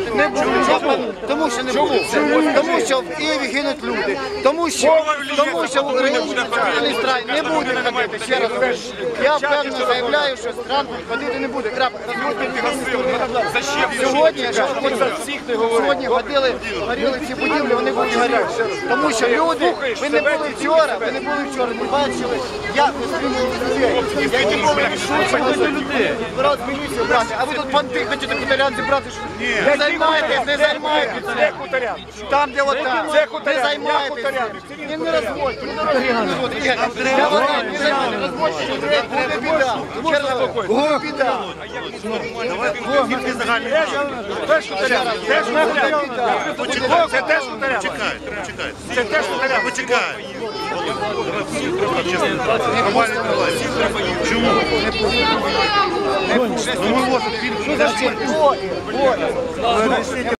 не буде. Тому що не буде. Тому що в Києві гинуть люди. Тому що, тому що в Україні страй не буде ходити. Ще раз. Я впевнено заявляю, що стран ходити не буде. Крапка. Сьогодні, сьогодні ходили, горіли ці будівлі, вони будуть горіти. Тому що люди, ви не були вчора, ви не були вчора, не бачили, як людей. Які були рішучі, збирали з міліцію брати. А ви тут банди хочете кутарян зібрати, не займайтесь, не займайтесь. Там, де отам, не займайтесь. Не розводьте, не не розводьте. Не розводьте Це теж чекайте. Це теж кутаря. Почекайте. Чому? Ну. Двоє, двоє.